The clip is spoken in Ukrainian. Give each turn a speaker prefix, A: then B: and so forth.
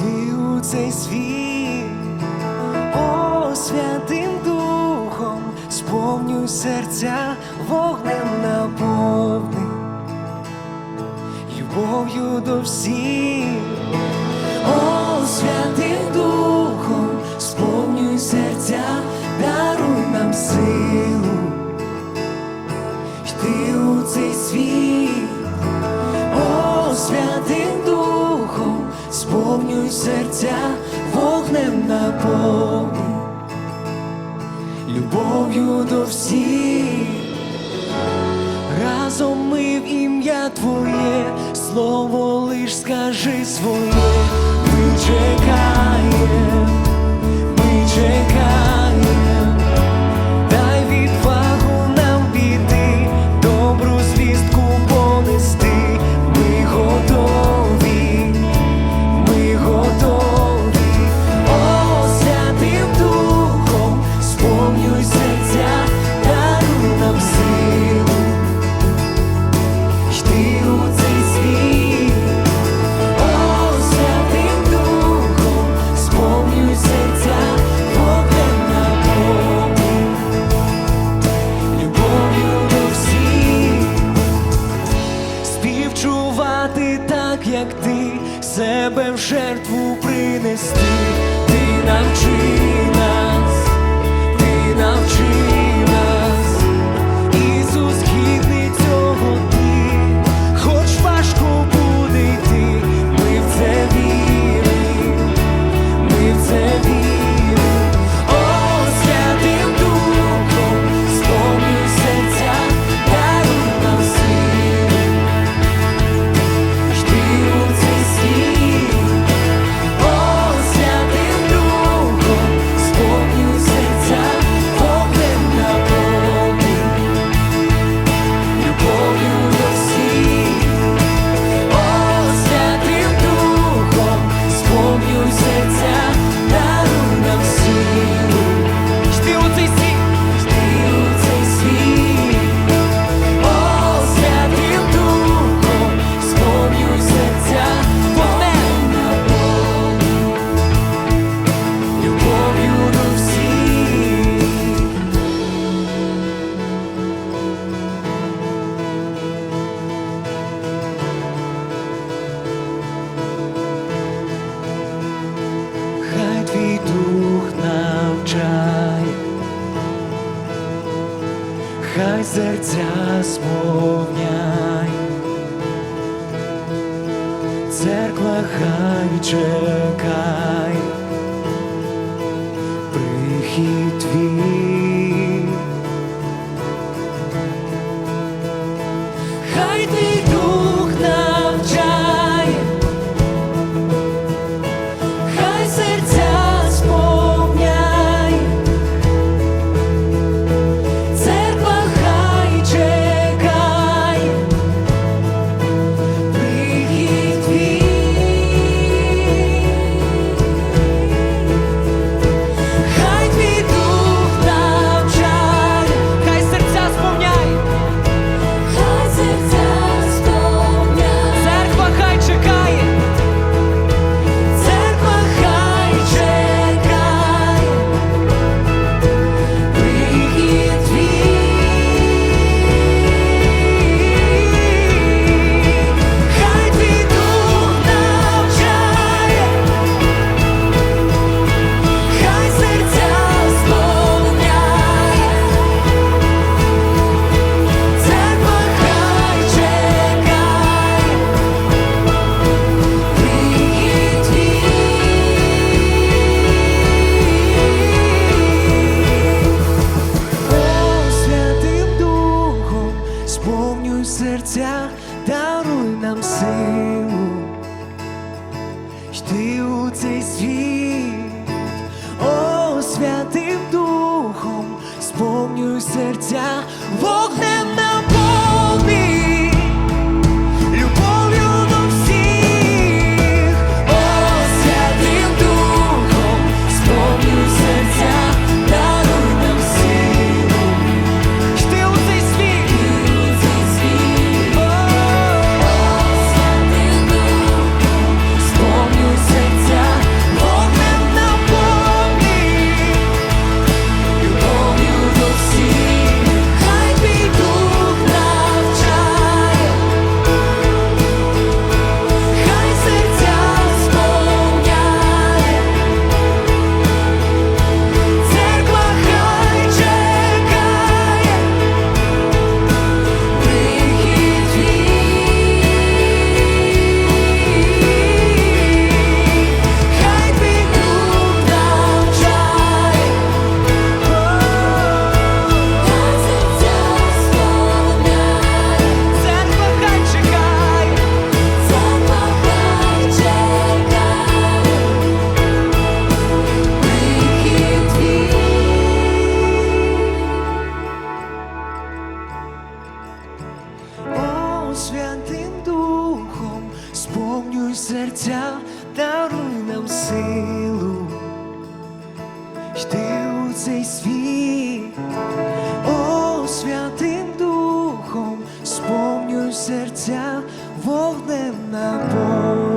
A: Ти у цей світ, о святим духом, сповнюй серця вогнем наповни, любов'ю до всіх, о святим духом, сповнюй серця, даруй нам силу, йти у цей світ, о святий. Серця вогнем наповни, любов'ю до всіх, разом ми в ім'я Твоє, слово лиш скажи своє, ми чекаємо, ми чекаємо. тебе в жертву принести, ти навчи нас, ти навчи. серця сповняй, церква хай чекай, прихід твій. Сповнюй серця, даруй нам силу, йти у цей світ, о, святим духом, сповнюй серця, вогнем наповни.